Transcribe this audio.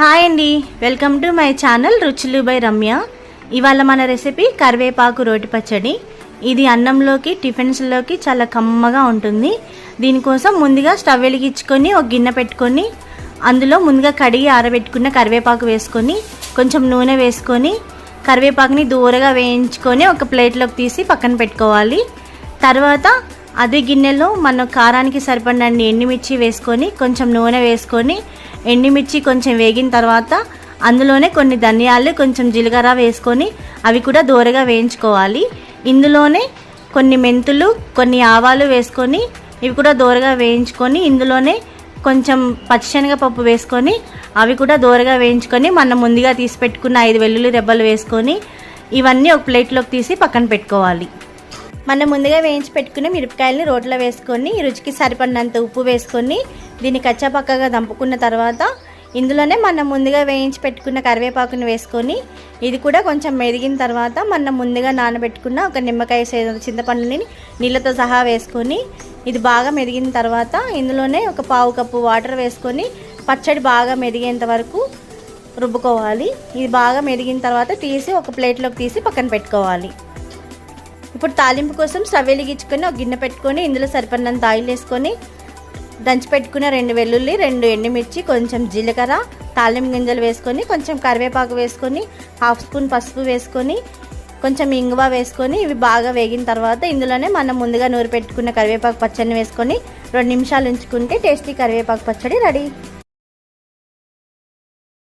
Hi అండి. Welcome to my channel రుచులు by Ramya. ఇవాళ మన రెసిపీ కరివేపాకు రోటి పచ్చడి. ఇది అన్నంలోకి టిఫిన్స్లోకి చాలా కమ్మగా ఉంటుంది. దీనికోసం ముందుగా స్టవ్ వెలిగించుకొని ఒక గిన్నె పెట్టుకొని అందులో ముందుగా కడిగి ఆరబెట్టుకున్న కరివేపాకు వేసుకొని కొంచెం నూనె వేసుకొని కరివేపాకుని దూరగా వేయించుకొని ఒక ప్లేట్లోకి తీసి పక్కన పెట్టుకోవాలి. తర్వాత అదే గిన్నెలో మనం కారానికి సరిపడినన్ని ఎండుమిర్చి వేసుకొని కొంచెం నూనె వేసుకొని ఎండుమిర్చి కొంచెం వేగిన తర్వాత అందులోనే కొన్ని ధనియాలు కొంచెం జీలకర్ర వేసుకొని అవి కూడా దూరగా వేయించుకోవాలి. ఇందులోనే కొన్ని మెంతులు కొన్ని ఆవాలు వేసుకొని ఇవి కూడా దూరగా వేయించుకొని ఇందులోనే కొంచెం పచ్చిశనగపప్పు వేసుకొని అవి కూడా దూరగా వేయించుకొని మనం ముందుగా తీసి పెట్టుకున్న ఐదు వెల్లుల్లి రెబ్బలు వేసుకొని ఇవన్నీ ఒక ప్లేట్లోకి తీసి పక్కన పెట్టుకోవాలి. మనం ముందుగా వేయించి పెట్టుకుని మిరపకాయలని రోట్లో వేసుకొని రుచికి సరిపడినంత ఉప్పు వేసుకొని దీన్ని కచ్చాపక్కగా దంపుకున్న తర్వాత ఇందులోనే మనం ముందుగా వేయించి పెట్టుకున్న కరివేపాకుని వేసుకొని ఇది కూడా కొంచెం మెదిగిన తర్వాత మనం ముందుగా నానబెట్టుకున్న ఒక నిమ్మకాయ చింతపండుని నీళ్ళతో సహా వేసుకొని ఇది బాగా మెదిగిన తర్వాత ఇందులోనే ఒక పావు కప్పు వాటర్ వేసుకొని పచ్చడి బాగా మెరిగేంత వరకు రుబ్బుకోవాలి. ఇది బాగా మెదిగిన తర్వాత తీసి ఒక ప్లేట్లోకి తీసి పక్కన పెట్టుకోవాలి. ఇప్పుడు తాలింపు కోసం స్టవ్ వెలిగించుకొని ఒక గిన్నె పెట్టుకొని ఇందులో సరిపడినంత ఆయిల్ వేసుకొని దంచి పెట్టుకున్న రెండు వెల్లుల్లి రెండు ఎండుమిర్చి కొంచెం జీలకర్ర తాలింపు గింజలు వేసుకొని కొంచెం కరివేపాకు వేసుకొని హాఫ్ స్పూన్ పసుపు వేసుకొని కొంచెం ఇంగువ వేసుకొని ఇవి బాగా వేగిన తర్వాత ఇందులోనే మనం ముందుగా నూరు పెట్టుకున్న కరివేపాకు పచ్చడిని వేసుకొని రెండు నిమిషాలు ఉంచుకుంటే టేస్టీ కరివేపాకు పచ్చడి రెడీ.